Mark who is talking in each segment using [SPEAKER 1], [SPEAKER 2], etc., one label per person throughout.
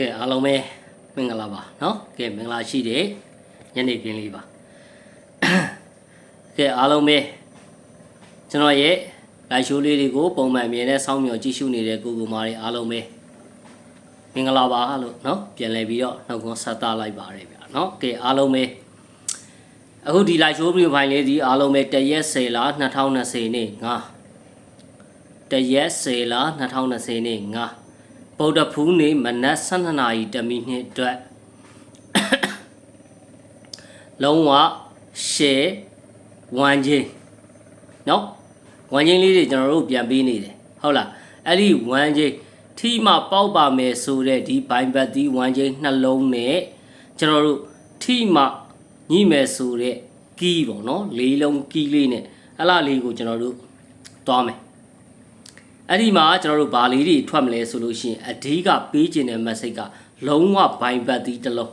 [SPEAKER 1] ကဲအားလုံးပဲမင်္ဂလာပါเนาะကဲမင်္ဂလာရှိတဲ့ညနေခင်းလေးပါကဲအားလုံးပဲကျွန်တော်ရဲ့ live show လေးတွေကိုပုံမှန်အမြင်နဲ့စောင့်မျှော်ကြည့်ရှုနေတဲ့ကိုကိုမာတွေအားလုံးပဲမင်္ဂလာပါလို့เนาะပြန်လည်ပြီးတော့နှုတ်ခွန်းဆက်သလိုက်ပါရဗျာเนาะကဲအားလုံးပဲအခုဒီ live show ပြဖိုင်လေးဒီအားလုံးပဲတရက်10လ2020နေ့ငါတရက်10လ2020နေ့ငါ ဗုဒ္ဓဖူးနေ့မနက်12နာရီတမီနှင့်အတွက်လုံးဝရှယ်ဝမ်ချင်းနော်ဝမ်ချင်းလေးတွေကျွန်တော်တို့ပြန်ပေးနေတယ်ဟုတ်လားအဲ့ဒီဝမ်ချင်းထီမှပေါက်ပါမယ်ဆိုတဲ့ဒီဘိုင်ဘတ်ဒီဝမ်ချင်းနှလုံးနဲ့ကျွန်တော်တို့ထီမှညှိမယ်ဆိုတဲ့ကီးပေါ့နော်လေးလုံးကီးလေးနဲ့အဲ့လားလေးကိုကျွန်တော်တို့သွားမယ် အဲ့ဒီမှာကျွန်တော်တို့ဘာလေးတွေထွက်မလဲဆိုလို့ရှိရင်အဓိကပေးခြင်းတဲ့ message ကလုံးဝဘိုင်ဘတ်တီတစ်လုံး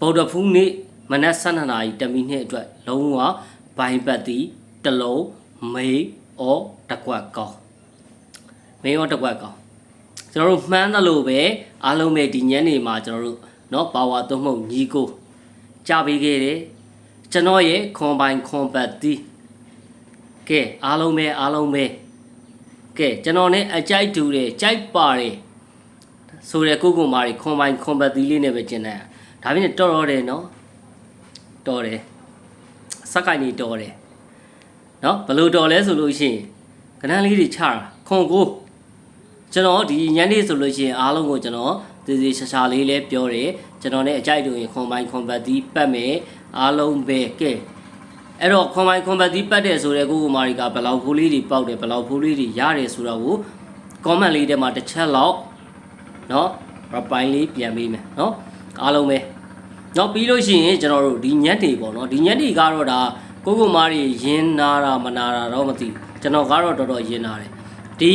[SPEAKER 1] ဗုဒ္ဓဖူးနေ့မနက်7:00နာရီတမိနစ်အတွက်လုံးဝဘိုင်ဘတ်တီတစ်လုံးမေးဩတကွက်ကောင်းမေးဩတကွက်ကောင်းကျွန်တော်တို့မှန်းသလိုပဲအားလုံးပဲဒီညနေမှာကျွန်တော်တို့เนาะပါဝါသုံးမှုညီကိုကြပေးခဲ့တယ်ကျွန်တော်ရဲ့ခွန်ပိုင်ခွန်ဘတ်တီကဲအားလုံးပဲအားလုံးပဲ ကဲကျွန်တော်နဲ့အကြိုက်တူတယ်ကြိုက်ပါတယ်ဆိုတဲ့ကိုကိုမာရီခွန်ပိုင်ခွန်ပတ်သီးလေးနဲ့ပဲကျင်တယ်ဒါပြင်းတော်တော်တယ်နော်တော်တယ်စက်ကိုင်းနေတော်တယ်နော်ဘယ်လိုတော်လဲဆိုလို့ရှိရင်ကနန်းလေးတွေချတာခွန်ကိုကျွန်တော်ဒီညနေဆိုလို့ရှိရင်အားလုံးကိုကျွန်တော်သေးသေးရှာရှာလေးလည်းပြောတယ်ကျွန်တော်နဲ့အကြိုက်တူရင်ခွန်ပိုင်ခွန်ပတ်သီးပတ်မယ်အားလုံးပဲကဲ အဲ့တော့ခွန်မိုင်ခွန်ဘတ်ဒီပတ်တယ်ဆိုတဲ့ကိုကိုမာရီကဘယ်လောက်ဖိုးလေးတွေပေါက်တယ်ဘယ်လောက်ဖိုးလေးတွေရတယ်ဆိုတော့ကို comment လေးထဲမှာတစ်ချက်လောက်เนาะ reply လေးပြန်ပေးမယ်เนาะအားလုံးပဲเนาะပြီးလို့ရှိရင်ကျွန်တော်တို့ဒီညက်တွေပေါ့เนาะဒီညက်တွေကတော့ဒါကိုကိုမာရီရင်းနာတာမနာတာတော့မသိဘူးကျွန်တော်ကတော့တော်တော်ရင်းနာတယ်ဒီ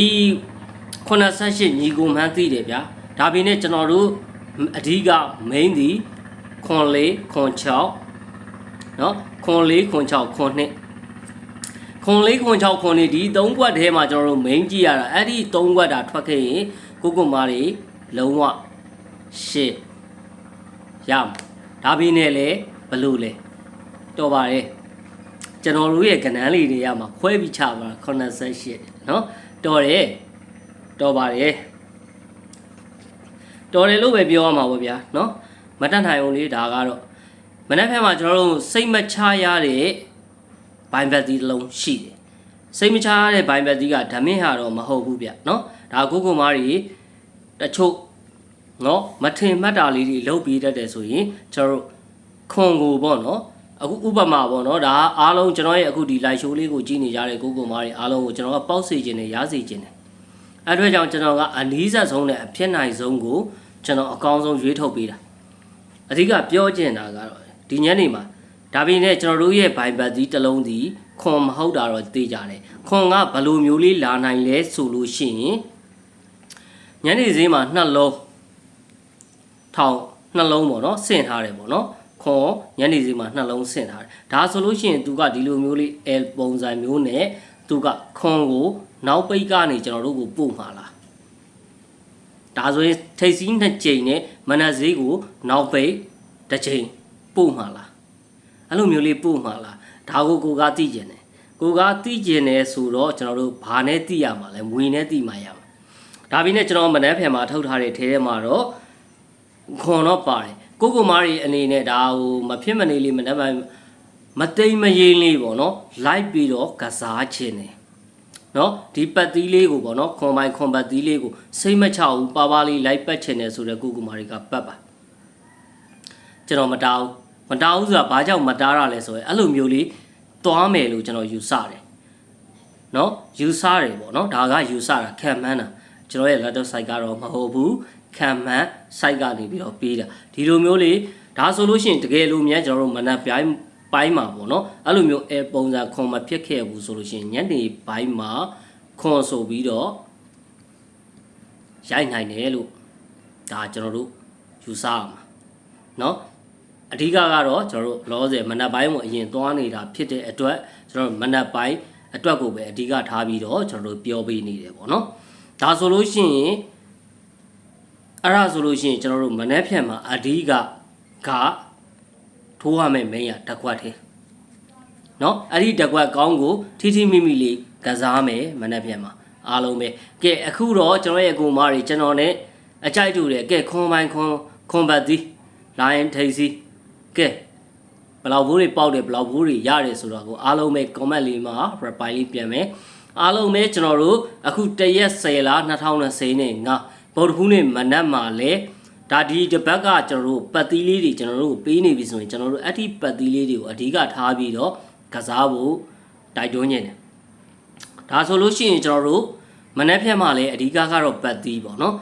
[SPEAKER 1] 88ညီကိုမှန်းသိတယ်ဗျာဒါပေမဲ့ကျွန်တော်တို့အဓိက main ဒီခွန်လေးခွန်6နော် ခွန်လေးခွန်6ခွန်နှစ်ခွန်လေးခွန်6ခွန်လေးဒီ၃ဘွက်ထဲမှာကျွန်တော်တို့ main ကြည့်ရတာအဲ့ဒီ၃ဘွက်တာထွက်ခဲ့ရင်ကိုကိုမာတွေလုံးဝရှစ်ရမှာဒါပြီးနဲ့လေဘလို့လဲတော်ပါတယ်ကျွန်တော်တို့ရဲ့ကဏ္ဍလေးတွေရမှာခွဲပြီးချပါ88เนาะတော်တယ်တော်ပါတယ်တော်တယ်လို့ပဲပြောရမှာပေါ့ဗျာเนาะမတတ်နိုင်အောင်လေးဒါကတော့ မနေ့ဖက်မှာကျွန်တော်တို့စိတ်မချရတဲ့ဘိုင်ဘက်တီတစ်လုံးရှိတယ်စိတ်မချရတဲ့ဘိုင်ဘက်တီကဓမင်းဟာတော့မဟုတ်ဘူးဗျเนาะဒါကိုကိုမားတွေတချို့เนาะမထင်မှတ်တာလေးတွေလုပ်ပြီးတတ်တယ်ဆိုရင်ကျွန်တော်တို့ခွန်ကိုပေါ့เนาะအခုဥပမာပေါ့เนาะဒါအားလုံးကျွန်တော်ရဲ့အခုဒီ live show လေးကိုကြည့်နေကြတဲ့ကိုကိုမားတွေအားလုံးကိုကျွန်တော်ကပေါက်စေခြင်းနဲ့ရားစေခြင်းနဲ့အဲ့အတွက်ကြောင့်ကျွန်တော်ကအနည်းဆက်ဆုံးနဲ့အဖြစ်နိုင်ဆုံးကိုကျွန်တော်အကောင်းဆုံးရွေးထုတ်ပေးတာအဓိကပြောချင်တာကတော့ ဒီညနေမှာဒါပေမဲ့ကျွန်တော်တို့ရဲ့ဘိုင်ဘတ်ဒီတစ်လုံးဒီခွန်မဟုတ်တာတော့သိကြတယ်ခွန်ကဘလိုမျိုးလေးလာနိုင်လဲဆိုလို့ရှိရင်ညနေဈေးမှာနှစ်လုံးထောင်နှစ်လုံးပေါ့နော်ဆင့်ထားတယ်ပေါ့နော်ခွန်ညနေဈေးမှာနှစ်လုံးဆင့်ထားတယ်ဒါဆိုလို့ရှိရင်သူကဒီလိုမျိုးလေး L ပုံစံမျိုးနဲ့သူကခွန်ကိုနောက်ပိတ်ကနေကျွန်တော်တို့ကိုပို့မှာလားဒါဆိုရင်ထိတ်စီးနှစ်ကြိမ်နဲ့မနက်ဈေးကိုနောက်ပိတ်တစ်ကြိမ် ပို့မှာလားအဲ့လိုမျိုးလေးပို့မှာလားဒါကိုကိုကသိကျင်တယ်ကိုကသိကျင်တယ်ဆိုတော့ကျွန်တော်တို့ဘာနဲ့သိရမှာလဲမွေနဲ့သိမှရမှာဒါပြီးနဲ့ကျွန်တော်မနှဲဖယ်မှာထုတ်ထားတဲ့ထဲထဲမှာတော့ခွန်တော့ပါတယ်ကိုကိုမားရီအနေနဲ့ဒါဟိုမဖြစ်မနေလေးမနှဲပိုင်းမတိမ်မရင်းလေးပေါ့နော်လိုက်ပြီးတော့ကစားခြင်းတယ်နော်ဒီပတ်သီးလေးကိုပေါ့နော်ခွန်ပိုင်ခွန်ပတ်သီးလေးကိုစိတ်မချဘူးပါပါလေးလိုက်ပတ်ချင်တယ်ဆိုတော့ကိုကိုမာရီကပတ်ပါကျွန်တော်မတောင်း မတောင်းဆိုတာဘာကြောင့်မတားရလဲဆိုရင်အဲ့လိုမျိုးလေးသွားမယ်လို့ကျွန်တော်ယူဆတယ်နော်ယူဆတယ်ပေါ့နော်ဒါကယူဆတာခံမှန်းတာကျွန်တော်ရဲ့ laptop site ကတော့မဟုတ်ဘူးခံမှန်း site ကနေပြီးတော့ပေးတာဒီလိုမျိုးလေးဒါဆိုလို့ရှိရင်တကယ်လို့မြန်ကျွန်တော်တို့မနက်ပြိုင်းပိုင်းမှာပေါ့နော်အဲ့လိုမျိုးအဲပုံစံခွန်မဖြစ်ခဲ့ဘူးဆိုလို့ရှိရင်ညနေပိုင်းမှာခွန်ဆိုပြီးတော့ရိုက်နိုင်တယ်လို့ဒါကျွန်တော်တို့ယူဆရမှာเนาะ အဓိကကတော့ကျွန်တော်တို့လောဆယ်မနက်ပိုင်းမှာအရင်သွားနေတာဖြစ်တဲ့အတွက်ကျွန်တော်တို့မနက်ပိုင်းအတွက်ကိုပဲအဓိကထားပြီးတော့ကျွန်တော်တို့ပြောပေးနေတယ်ပေါ့နော်ဒါဆိုလို့ရှိရင် အဲ့ဒါဆိုလို့ရှိရင်ကျွန်တော်တို့မနှက်ဖြန်မှာအဓိကကထိုးရမယ့်မိန်းရတစ်ခွက်သေးเนาะအဲ့ဒီတစ်ခွက်ကောင်းကိုထိထိမိမိလေးကစားမယ်မနှက်ဖြန်မှာအားလုံးပဲကဲအခုတော့ကျွန်တော်ရဲ့ကိုမားတွေကျွန်တော်နဲ့အကြိုက်တူတယ်ကဲခွန်ပိုင်းခွန်ခွန်ပတ်သည်လိုင်းထိတ်စီ ကဲဘယ်လောက်ဘူးတွေပေါက်တယ်ဘယ်လောက်ဘူးတွေရတယ်ဆိုတော့ကိုအားလုံးပဲ comment လေးမှာ reply လေးပြန်မယ်အားလုံးပဲကျွန်တော်တို့အခုတရက်10လ2020နဲ့ငါဗုဒ္ဓဖူးနေ့မနက်မှာလဲဒါဒီတစ်ပတ်ကကျွန်တော်တို့ပတ်သီးလေးတွေကျွန်တော်တို့ပေးနေပြီဆိုရင်ကျွန်တော်တို့အဲ့ဒီပတ်သီးလေးတွေကိုအဓိကထားပြီးတော့ကစားဖို့တိုက်တွန်းနေတယ်ဒါဆိုလို့ရှိရင်ကျွန်တော်တို့မနက်ဖြန်မှာလည်းအဓိကကတော့ပတ်သီးပေါ့နော်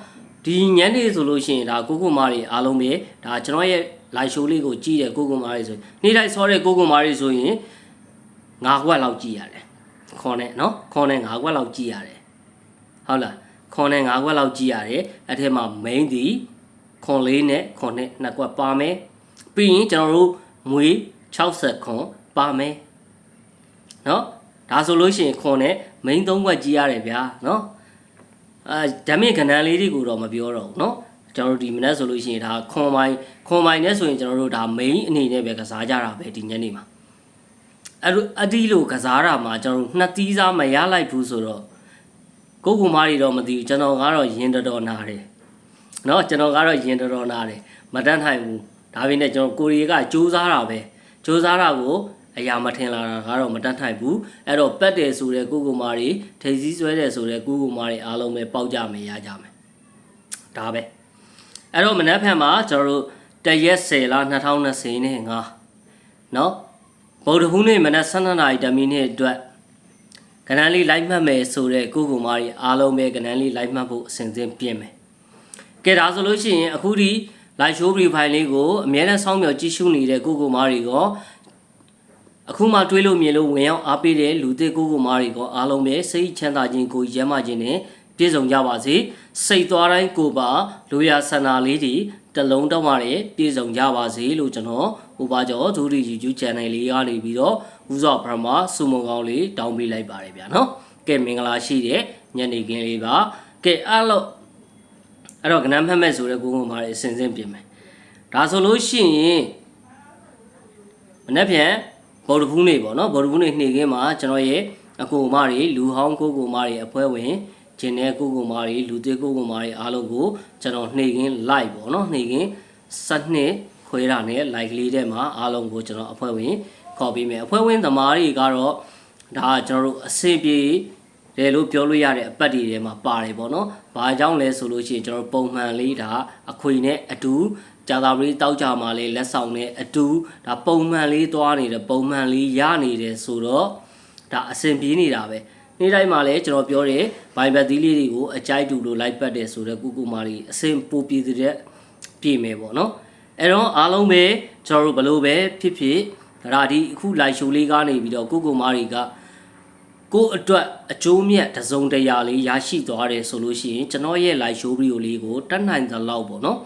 [SPEAKER 1] ဒီညနေဆိုလို့ရှိရင်ဒါကိုကိုမားတွေအားလုံးပဲဒါကျွန်တော်ရဲ့ live show လေးကိုကြည့်တဲ့ကိုကိုမားတွေဆိုရင်နေ့တိုင်းဆောတဲ့ကိုကိုမားတွေဆိုရင်9ခွက်လောက်ကြည့်ရတယ်ခေါ်နဲ့နော်ခေါ်နဲ့9ခွက်လောက်ကြည့်ရတယ်ဟုတ်လားခေါ်နဲ့9ခွက်လောက်ကြည့်ရတယ်အဲ့ထဲမှာ main ဒီခွန်လေးနဲ့ခွန်နဲ့နှစ်ခွက်ပါမယ်ပြီးရင်ကျွန်တော်တို့မွေ60ခွန်ပါမယ်နော်ဒါဆိုလို့ရှိရင်ခွန်နဲ့ main 3ခွက်ကြည့်ရတယ်ဗျာနော်အာဓာမင်ခဏန်းလေးတွေကိုတော့မပြောတော့ဘူးနော် ကျွန်တော်တို့ဒီမနက်ဆိုလို့ရှိရင်ဒါခွန်ပိုင်းခွန်ပိုင်းနဲ့ဆိုရင်ကျွန်တော်တို့ဒါ main အနေနဲ့ပဲကစားကြတာပဲဒီညနေမှာအဲ့လိုအတီးလို့ကစားတာမှာကျွန်တော်တို့နှစ်သီးစားမရလိုက်ဘူးဆိုတော့ကိုကူမားတွေတော့မသိဘူးကျွန်တော်ကတော့ရင်တော်တော်နာတယ်เนาะကျွန်တော်ကတော့ရင်တော်တော်နာတယ်မတန်းနိုင်ဘူးဒါပေမဲ့ကျွန်တော်ကိုရီးကစူးစားတာပဲစူးစားတာကိုအရာမထင်လာတာကတော့မတတ်နိုင်ဘူးအဲ့တော့ပက်တယ်ဆိုတဲ့ကိုကူမာတွေထိပ်စည်းဆွဲတယ်ဆိုတဲ့ကိုကူမာတွေအားလုံးပဲပေါက်ကြမယ်ရကြမယ်ဒါပဲ အဲ့တော့မနက်ဖြန်မှာကျွန်တော်တို့တရက်10လ2020နဲ့ငါเนาะဗုဒ္ဓဟူးနေ့မနက်12နာရီတမီနစ်အတွက်ကဏ္ဍလေးလိုက်မှတ်မယ်ဆိုတဲ့ကိုကူမာတွေအားလုံးပဲကဏ္ဍလေးလိုက်မှတ်ဖို့အစဉ်စဉ်ပြင်မယ်ကဲဒါဆိုလို့ရှိရင်အခုဒီ live show profile လေးကိုအများနဲ့စောင့်မျှော်ကြည့်ရှုနေတဲ့ကိုကိုမားတွေကအခုမှတွေးလို့မြင်လို့ဝင်ရောက်အားပေးတဲ့လူသစ်ကိုကိုမားတွေကအားလုံးပဲစိတ်ချမ်းသာခြင်းကိုရမ်းမခြင်းနဲ့ ပြည့်စုံကြပါစေစိတ်သွားတိုင်းကိုပါလူရဆန္ဒလေးတွေတလုံးတော့မှလည်းပြည့်စုံကြပါစေလို့ကျွန်တော်ဟိုပါကျော်ဒူရီ YouTube channel လေးကနေပြီးတော့ဦးစောပရမစုမုံကောင်းလေးတောင်းပေးလိုက်ပါတယ်ဗျာနော်ကဲမင်္ဂလာရှိတဲ့ညနေခင်းလေးပါကဲအားလို့အဲ့တော့ကဏ္ဍမှတ်မဲ့ဆိုတဲ့ကိုကိုမားတွေအစဉ်စဉ်ပြင်မယ်ဒါဆိုလို့ရှိရင်မနေ့ပြန်ဗုဒ္ဓဖူးနေ့ပေါ့နော်ဗုဒ္ဓဖူးနေ့နေ့ခင်းမှာကျွန်တော်ရဲ့အကိုမားတွေလူဟောင်းကိုကိုမားတွေအဖွဲဝင် ဂျင်းတဲ့ကိုကိုမားတွေလူသေးကိုကိုမားတွေအားလုံးကိုကျွန်တော်နေ့ခင်း live ပေါ့နော်နေ့ခင်း7နှစ်ခွဲတာနဲ့ live လေးထဲမှာအားလုံးကိုကျွန်တော်အဖွဲဝင်ခေါ်ပေးမယ်အဖွဲဝင်သမားတွေကတော့ဒါကျွန်တော်တို့အစီပြေတယ်လို့ပြောလို့ရတဲ့အပတ်တွေထဲမှာပါတယ်ပေါ့နော်။ဘာကြောင့်လဲဆိုလို့ရှိရင်ကျွန်တော်ပုံမှန်လေးဒါအခွေနဲ့အတူကြာသာပရိတောက်ကြမှာလေးလက်ဆောင်နဲ့အတူဒါပုံမှန်လေးသွားနေတယ်ပုံမှန်လေးရနေတယ်ဆိုတော့ဒါအဆင်ပြေနေတာပဲ။ နေ့တိုင်းမှာလည်းကျွန်တော်ပြောတယ်ဘိုင်ဘတ်သီးလေးတွေကိုအကြိုက်တူလို့လိုက်ပတ်တယ်ဆိုတော့ကုကုမာလေးအဆင်ပိုပြေတဲ့ပြေမယ်ပေါ့နော်။အဲတော့အားလုံးပဲကျွန်တော်တို့ဘလို့ပဲဖြစ်ဖြစ်ဒါဒီအခုလိုက်ရှိုးလေးကနေပြီးတော့ကုကုမာတွေကကိုအတွက်အကျိုးမြတ်တစုံတရာလေးရရှိသွားတယ်ဆိုလို့ရှိရင်ကျွန်တော်ရဲ့ live show video လေးကိုတတ်နိုင်သလောက်ပေါ့နော်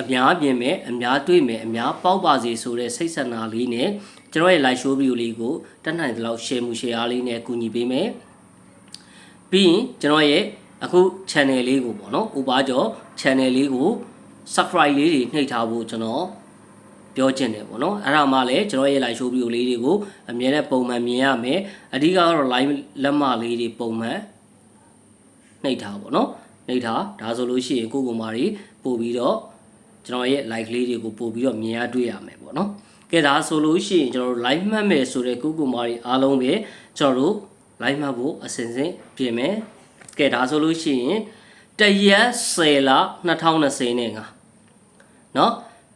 [SPEAKER 1] အများပြင်မယ်အများတွေ့မယ်အများပေါက်ပါစေဆိုတဲ့စိတ်ဆန္ဒလေးနဲ့ကျွန်တော်ရဲ့ live show video လေးကိုတတ်နိုင်သလောက် share မှု share လေးနဲ့ကူညီပေးမယ် ပြီးရင်ကျွန်တော်ရဲ့အခု channel လေးကိုပေါ့နော်ဥပါကျော် channel လေးကို subscribe လေးတွေနှိပ်ထားဖို့ကျွန်တော်ပြောချင်တယ်ပေါ့နော်အဲ့ဒါမှလည်းကျွန်တော်ရဲ့ live show video လေးတွေကိုအမြဲတမ်းပုံမှန်မြင်ရမယ်အဓိကတော့ live လက်မလေးတွေပုံမှန်နှိပ်ထားပေါ့နော်နှိပ်ထားဒါဆိုလို့ရှိရင်ကိုကိုမာတွေပို့ပြီးတော့ကျွန်တော်ရဲ့ like လေးတွေကိုပို့ပြီးတော့မြင်ရတွေ့ရမယ်ပေါ့နော်ကဲဒါဆိုလို့ရှိရင်ကျွန်တော်တို့ live မှတ်မယ်ဆိုတဲ့ကိုကိုမာတွေအားလုံးပဲကျွန်တော်တို့ live မှတ်ဖို့အစဉ်စဉ်ပြင်မယ်ကဲဒါဆိုလို့ရှိရင်တရက်10လ2020နဲ့ငါเนาะ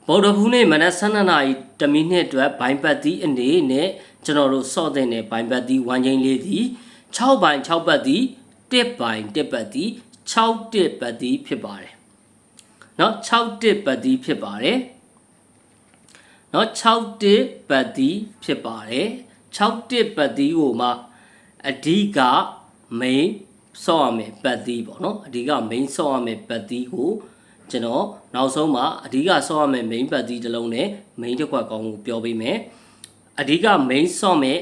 [SPEAKER 1] ဗုဒ္ဓဖူးနေ့မနက်12နာရီတမိနစ်အတွက်ဘိုင်ပတ်သီးအနေနဲ့ကျွန်တော်တို့စော့တဲ့နဲ့ဘိုင်ပတ်သီးဝမ်းချင်းလေးသည်6ဘိုင်6ပတ်သီး1ဘိုင်1ပတ်သီး6တစ်ပတ်သီးဖြစ်ပါတယ်เนาะ6တစ်ပတ်သီးဖြစ်ပါတယ်เนาะ6တစ်ပတ်သီးဖြစ်ပါတယ်6တစ်ပတ်သီးကိုမှ အဓိက main ဆော့ရမယ်ပတ်သီးပေါ့နော်အဓိက main ဆော့ရမယ်ပတ်သီးကိုကျွန်တော်နောက်ဆုံးမှာအဓိကဆော့ရမယ် main ပတ်သီးတစ်လုံးနဲ့ main တစ်ခွက်ကောင်းကိုပြောပေးမယ်အဓိက main ဆော့မယ်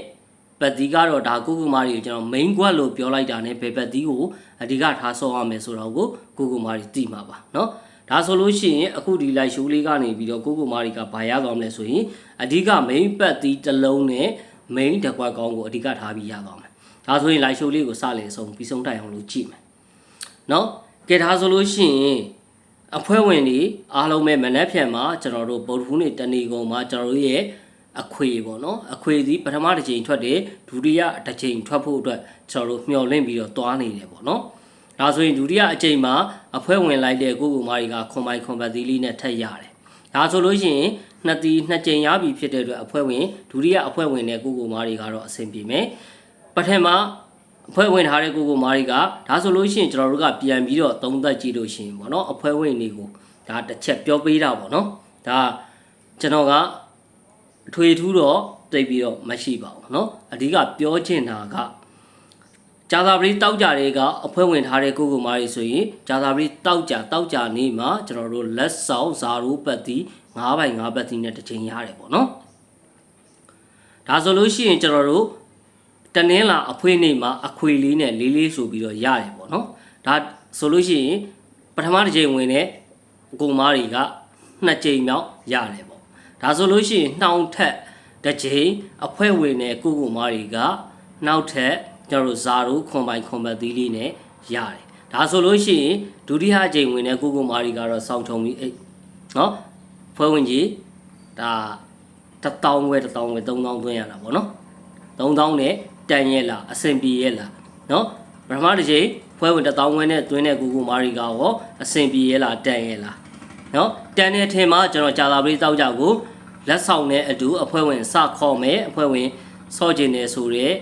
[SPEAKER 1] ပတ်သီးကတော့ဒါကုကုမာရီကိုကျွန်တော် main ခွက်လို့ပြောလိုက်တာနဲ့ဘယ်ပတ်သီးကိုအဓိကထားဆော့ရမယ်ဆိုတော့ကိုကုကုမာရီသိမှာပါနော်ဒါဆိုလို့ရှိရင်အခုဒီလိုက်ရှိုးလေးကနေပြီးတော့ကိုကိုမာရီကဘာရသွားမလဲဆိုရင်အဓိက main ပတ်သီးတစ်လုံးနဲ့ main တစ်ခွက်ကောင်းကိုအဓိကထားပြီးရသွားမယ် ဒါဆိုရင်လိုက်ရှိုးလေးကိုစလေဆုံးပြီးဆုံးတိုင်အောင်လို့ကြည့်မယ်နော်ကဲဒါဆိုလို့ရှိရင်အဖွဲ့ဝင်တွေအားလုံးပဲမနက်ဖြန်မှာကျွန်တော်တို့ဗုဒ္ဓဟူးနေ့တနေ့ကုန်မှာကျွန်တော်တို့ရဲ့အခွေပေါ့နော်အခွေစီပထမတစ်ချိန်ထွက်တယ်ဒုတိယတစ်ချိန်ထွက်ဖို့အတွက်ကျွန်တော်တို့မျှော်လင့်ပြီးတော့တွားနေတယ်ပေါ့နော်ဒါဆိုရင်ဒုတိယအချိန်မှာအဖွဲ့ဝင်လိုက်တဲ့ကိုကိုမာရီကခွန်ပိုင်ခွန်ပတ်သီးလေးနဲ့ထက်ရတယ်ဒါဆိုလို့ရှိရင်နှစ်တီနှစ်ချိန်ရပြီဖြစ်တဲ့အတွက်အဖွဲ့ဝင်ဒုတိယအဖွဲ့ဝင်နဲ့ကိုကိုမာရီကတော့အဆင်ပြေမယ်ပ ထမအဖွဲ့ဝင်ထားတဲ့ကိုကိုမာရီကဒါဆိုလို့ရှိရင်ကျွန်တော်တို့ကပြန်ပြီးတော့သုံးသပ်ကြည့်လို့ရှိရင်ပေါ့နော်အဖွဲ့ဝင်တွေကိုဒါတစ်ချက်ပြောပေးတာပေါ့နော်ဒါကျွန်တော်ကအထွေထူးတော့သိပြီးတော့မရှိပါဘူးเนาะအဓိကပြောချင်တာကဂျာသာပရိတောက်ကြတွေကအဖွဲ့ဝင်ထားတဲ့ကိုကိုမားတွေဆိုရင်ဂျာသာပရိတောက်ကြတောက်ကြနေမှာကျွန်တော်တို့လက်ဆောင်ဇာရိုးပတ်တီ9ပိုင်9ပတ်တီနဲ့တစ်ချိန်ရတယ်ပေါ့နော်ဒါဆိုလို့ရှိရင်ကျွန်တော်တို့ တနင်္လာအဖွေးနေ့မှာအခွေလေးနဲ့လေးလေးဆိုပြီးတော့ရတယ်ပေါ့နော်ဒါဆိုလို့ရှိရင်ပထမတစ်ချိန်ဝင်တဲ့ကိုမားတွေကနှစ်ချိန်မြောက်ရတယ်ပေါ့ဒါဆိုလို့ရှိရင်နှောင်ထက်တစ်ချိန်အဖွဲ့ဝင်နဲ့ကုကုမားတွေကနောက်ထပ်ကျွန်တော်တို့ဇာတို့ခွန်ပိုင်ခွန်ပတ်သီးလေးနဲ့ရတယ်ဒါဆိုလို့ရှိရင်ဒုတိယအချိန်ဝင်တဲ့ကုကုမားတွေကတော့စောင့်ထုံပြီးအိတ်နော်ဖွဲ့ဝင်ကြီးဒါ1000ဝဲ1000ဝဲ3000သွင်းရတာပေါ့နော်3000နဲ့ တန်ရဲ့လားအဆင်ပြေရဲ့လားနော်ပထမတစ်ချိန်ဖွဲ့ဝင်1000ဝဲနဲ့သွင်းတဲ့ကုကုမားတွေကရောအဆင်ပြေရဲ့လားတန်ရဲ့လားနော်တန်တဲ့ထင်မှာကျွန်တော်ကြာသာပရိတောက်ကြကိုလက်ဆောင်နဲ့အတူအဖွဲ့ဝင်စခေါ်မယ်အဖွဲ့ဝင်စော့ကျင်နေဆိုတဲ့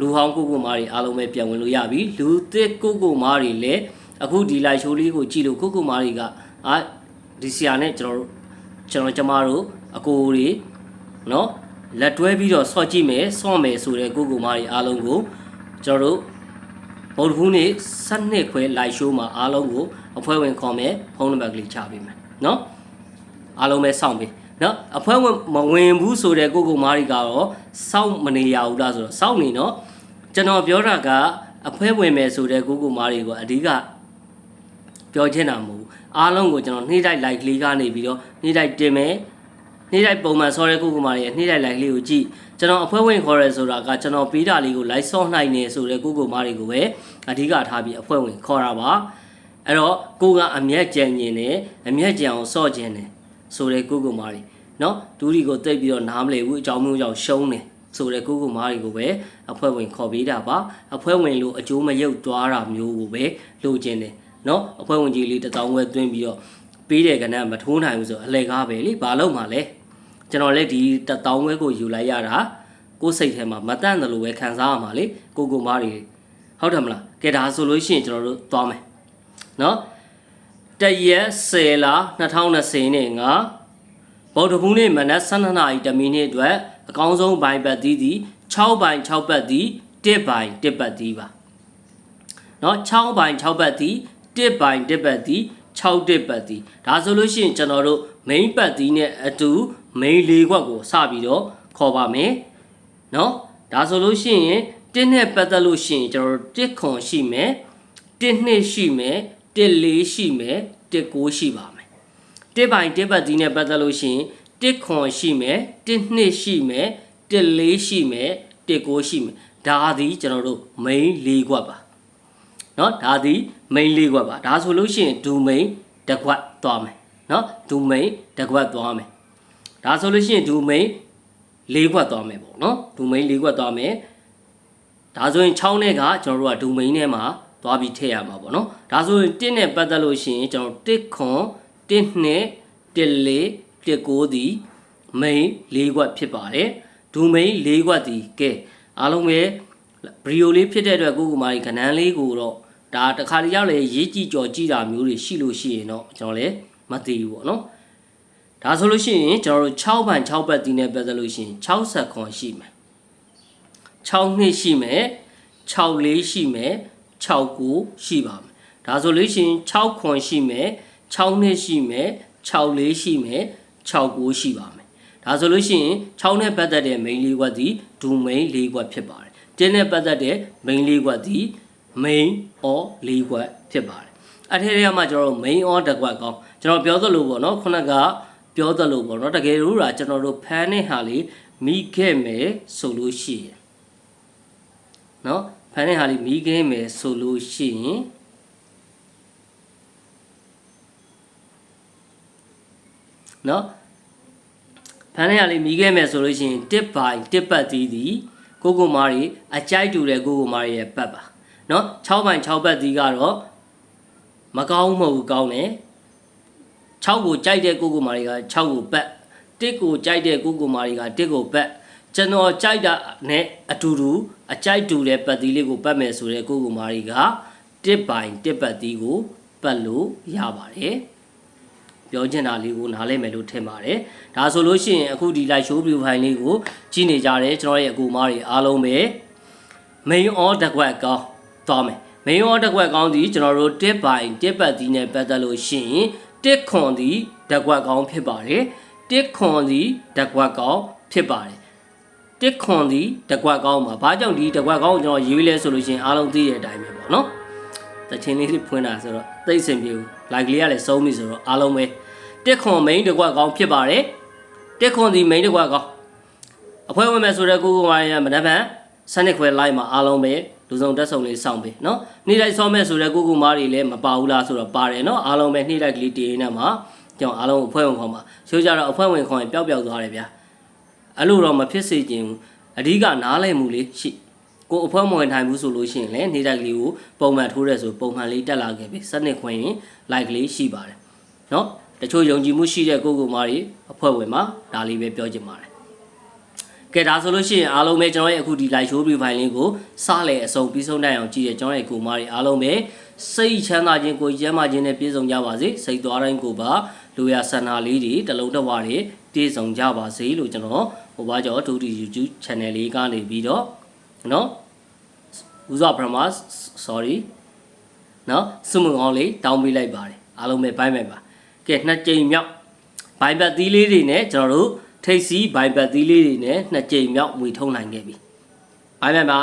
[SPEAKER 1] လူဟောင်းကိုကိုမားတွေအားလုံးပဲပြန်ဝင်လို့ရပြီလူသစ်ကိုကိုမားတွေလည်းအခုဒီလိုက်ရှိုးလေးကိုကြည့်လို့ကိုကိုမားတွေကအာဒီဆီယာနဲ့ကျွန်တော်တို့ကျွန်တော်ကျမတို့အကိုတွေနော် လက်တွဲပြီးတော့စော့ကြည့်မယ်စော့မယ်ဆိုတဲ့ကိုကိုမားတွေအားလုံးကိုကျွန်တော်တို့ဗုဒ္ဓဟူးနေ့7နှစ်ခွဲလိုက်ရှိုးမှာအားလုံးကိုအဖွဲ့ဝင်ခေါ်မယ်ဖုန်းနံပါတ်ကလေးချပေးမယ်နော်အားလုံးပဲစောင့်ပေးနော်အဖွဲ့ဝင်မဝင်ဘူးဆိုတဲ့ကိုကိုမားတွေကတော့စောင့်မနေရဘူးလားဆိုတော့စောင့်နေနော်ကျွန်တော်ပြောတာကအဖွဲ့ဝင်မယ်ဆိုတဲ့ကိုကိုမားတွေကိုအဓိကပြောချင်တာမဟုတ်ဘူးအားလုံးကိုကျွန်တော်နှိမ့်တိုက်လိုက်ကလေးကနေပြီးတော့နှိမ့်တိုက်တင်မယ် နေ့တိုင်းပုံမှန်ဆော်ရဲကိုကူမာရဲ့နေ့တိုင်း like လေးကိုကြည့်ကျွန်တော်အဖွဲ့ဝင်ခေါ်ရဲဆိုတာကကျွန်တော်ပေးတာလေးကို like ဆော့နိုင်နေဆိုတဲ့ကိုကူမာတွေကိုပဲအဓိကထားပြီးအဖွဲ့ဝင်ခေါ်တာပါအဲ့တော့ကိုကအမျက်ကြံညင်တယ်အမျက်ကြံအောင်ဆော့ခြင်းတယ်ဆိုတဲ့ကိုကူမာတွေเนาะဒူရီကိုတိတ်ပြီးတော့နားမလည်ဘူးအကြောင်းမျိုးကြောင့်ရှုံးတယ်ဆိုတဲ့ကိုကူမာတွေကိုပဲအဖွဲ့ဝင်ခေါ်ပေးတာပါအဖွဲ့ဝင်လို့အကျိုးမရုပ်သွားတာမျိုးကိုပဲလိုချင်တယ်เนาะအဖွဲ့ဝင်ကြီးလေးတစ်တောင်းဝဲသွင်းပြီးတော့ပေးတဲ့ကဏ္ဍမထိုးနိုင်ဘူးဆိုအလဲကားပဲလေဘာလို့မှလဲ ကျွန်တော်လည်းဒီတတောင်းဝဲကိုယူလိုက်ရတာကိုယ်စိတ်ထဲမှာမတန့်တယ်လို့ပဲခံစားရမှာလေကိုကိုမားတွေဟုတ်တယ်မလားကဲဒါဆိုလို့ရှိရင်ကျွန်တော်တို့သွားမယ်နော်တရက်10လ2020နဲ့ငါဗုဒ္ဓဘုနေ့မနက်12နာရီတမိနစ်အတွက်အကောင်းဆုံးဘိုင်ပတ်သီးသည်6ဘိုင်6ပတ်သည်1ဘိုင်1ပတ်သီးပါနော်6ဘိုင်6ပတ်သည်1ဘိုင်1ပတ်သည်6တစ်ပတ်သည်ဒါဆိုလို့ရှိရင်ကျွန်တော်တို့ main ပတ်သည်နဲ့အတူ main လေးခွက်ကိုစပြီးတော့ခေါ်ပါမယ်เนาะဒါဆိုလို့ရှိရင်တစ်နဲ့ပတ်သက်လို့ရှိရင်ကျွန်တော်တို့တစ်ခွန်ရှိမယ်တစ်နှစ်ရှိမယ်တစ်လေးရှိမယ်တစ်ကိုးရှိပါမယ်တစ်ပိုင်တစ်ပတ်သည်နဲ့ပတ်သက်လို့ရှိရင်တစ်ခွန်ရှိမယ်တစ်နှစ်ရှိမယ်တစ်လေးရှိမယ်တစ်ကိုးရှိမယ်ဒါသည်ကျွန်တော်တို့ main လေးခွက်ပါ เนาะဒါသည် main လေးခွက်ပါဒါဆိုလို့ရှိရင် do main တစ်ခွက်သွားမယ်เนาะ do main တစ်ခွက်သွားမယ် ဒါဆိုလို့ရှိရင် domain ၄ခွက်သွားမယ်ပေါ့နော် domain ၄ခွက်သွားမယ်ဒါဆိုရင်6နဲ့ကကျွန်တော်တို့က domain ထဲမှာသွားပြီးထည့်ရမှာပေါ့နော်ဒါဆိုရင်1နဲ့ပတ်သက်လို့ရှိရင်ကျွန်တော်1ခွန်1နဲ့1လေး19ဒီ main ၄ခွက်ဖြစ်ပါတယ် domain ၄ခွက်ဒီကဲအားလုံးပဲဗီဒီယိုလေးဖြစ်တဲ့အတွက်ကိုကူမာရီခဏန်းလေးကိုတော့ဒါတခါတရရောက်လေရေးကြည့်ကြော်ကြည့်တာမျိုးတွေရှိလို့ရှိရင်တော့ကျွန်တော်လည်းမသိဘူးပေါ့နော် ဒါဆိုလို့ရှိရင်ကျွန်တော်တို့6ဘန်6ဘတ်တီးနဲ့ပတ်သက်လို့ရှိရင်60ခွန်ရှိမယ်6နှစ်ရှိမယ်6လေးရှိမယ်6ကိုရှိပါမယ်ဒါဆိုလို့ရှိရင်6ခွန်ရှိမယ်6နှစ်ရှိမယ်6လေးရှိမယ်6ကိုရှိပါမယ်ဒါဆိုလို့ရှိရင်6နဲ့ပတ်သက်တဲ့ main လေးခွက်သည်ဒူ main လေးခွက်ဖြစ်ပါတယ်တင်းနဲ့ပတ်သက်တဲ့ main လေးခွက်သည် main or လေးခွက်ဖြစ်ပါတယ်အထဲထဲမှာကျွန်တော်တို့ main on တကွက်ကောင်းကျွန်တော်ပြောသလိုပေါ့နော်ခုနက ပြောသလိုပေါ့နော်တကယ်လို့ဒါကျွန်တော်တို့ဖန်တဲ့ဟာလေးမိခဲ့မယ်ဆိုလို့ရှိရင်နော်ဖန်တဲ့ဟာလေးမိခဲ့မယ်ဆိုလို့ရှိရင်နော်ဖန်တဲ့ဟာလေးမိခဲ့မယ်ဆိုလို့ရှိရင်တစ်ပိုင်းတစ်ပတ်သီးသည်ကိုကိုမာရီအကြိုက်တူတဲ့ကိုကိုမာရီရဲ့ပတ်ပါနော်6ပိုင်း6ပတ်သီးကတော့မကောင်းမဟုတ်ဘူးကောင်းတယ် 6ကိုကြိုက်တဲ့ကိုကိုမာတွေက6ကိုပတ်1ကိုကြိုက်တဲ့ကိုကိုမာတွေက1ကိုပတ်ကျွန်တော်ကြိုက်တာနဲ့အတူတူအကြိုက်တူတဲ့ပတ်သီးလေးကိုပတ်မယ်ဆိုတဲ့ကိုကိုမာတွေက1ပိုင်1ပတ်သီးကိုပတ်လို့ရပါတယ်ပြောချင်တာလေးကိုနားလည်မယ်လို့ထင်ပါတယ်ဒါဆိုလို့ရှိရင်အခုဒီ live show view file လေးကိုကြည့်နေကြတယ်ကျွန်တော်ရဲ့အကူမားတွေအားလုံးပဲ main on တစ်ခွက်ကောင်းသွားမယ် main on တစ်ခွက်ကောင်းဒီကျွန်တော်တို့တစ်ပိုင်တစ်ပတ်ဒီနဲ့ပတ်သက်လို့ရှိရင် တစ်ခွန်ဒီတစ်ခွက်ကောင်းဖြစ်ပါတယ်တစ်ခွန်ဒီတစ်ခွက်ကောင်းဖြစ်ပါတယ်တစ်ခွန်ဒီတစ်ခွက်ကောင်းမှာဘာကြောင့်ဒီတစ်ခွက်ကောင်းကိုကျွန်တော်ရေးလဲဆိုလို့ရှိရင်အားလုံးသိတဲ့အတိုင်းပဲပေါ့နော်တချင်းလေးတွေဖွင့်တာဆိုတော့သိစင်ပြေဘူး like လေးကလည်းစုံးပြီဆိုတော့အားလုံးပဲတစ်ခွန် main တစ်ခွက်ကောင်းဖြစ်ပါတယ်တစ်ခွန်ဒီ main တစ်ခွက်ကောင်းအဖွဲဝင်မဲ့ဆိုတဲ့ကိုကိုမာရမနက်ဖြန်စနစ်ခွဲလိုက်မှာအားလုံးပဲ လူဆောင်တက်ဆောင်လေးစောင့်ပေးနော်နေ့တိုင်းစောင့်မဲ့ဆိုတော့ကိုကူမားတွေလည်းမပါဘူးလားဆိုတော့ပါတယ်နော်အားလုံးပဲနေ့တိုင်းကလေးတည်နေမှာကျွန်တော်အားလုံးအဖွဲ့ဝင်ခေါ်မှာရိုးကြတော့အဖွဲ့ဝင်ခေါ်ရင်ပျောက်ပျောက်သွားတယ်ဗျာအဲ့လိုတော့မဖြစ်စေချင်ဘူးအဓိကနားလည်မှုလေးရှိကိုအဖွဲ့မဝင်နိုင်ဘူးဆိုလို့ရှိရင်လည်းနေ့တိုင်းကလေးကိုပုံမှန်ထိုးရဲဆိုပုံမှန်လေးတက်လာခဲ့ပြီစနစ်ခွင့်ရင် like လေးရှိပါတယ်နော်တချို့ယုံကြည်မှုရှိတဲ့ကိုကူမားတွေအဖွဲ့ဝင်မှာဒါလေးပဲပြောချင်ပါတယ် ကဲဒါဆိုလို့ရှိရင်အားလုံးပဲကျွန်တော်ရဲ့အခုဒီ live show review file လေးကိုစလဲအစုံပြီးဆုံးနိုင်အောင်ကြည့်ရကျွန်တော်ရဲ့ကိုမားတွေအားလုံးပဲစိတ်ချမ်းသာခြင်းကိုကျမ်းမာခြင်းနဲ့ပြည့်စုံကြပါစေစိတ်သွားတိုင်းကိုပါလူရဆန္ဒလေးတွေတလုံးတစ်ဝါတွေပြည့်စုံကြပါစေလို့ကျွန်တော်ဟိုဘာကျော်ဒုတိ YouTube channel လေးကနေပြီးတော့နော်ဦးစွာပရမ sorry နော်စုမကောင်းလေးတောင်းပေးလိုက်ပါတယ်အားလုံးပဲဘိုင်းမယ်ပါကဲနှစ်ကြိမ်မြောက်ဘိုင်းဘတ်သီးလေးတွေနဲ့ကျွန်တော်တို့ ထိတ်စီးဘိုင်ဘတ်သီးလေးတွေနဲ့နှစ်ကြိမ်မြောက်မွေထုံးနိုင်ခဲ့ပြီ။ဘိုင်ဘတ်ပါ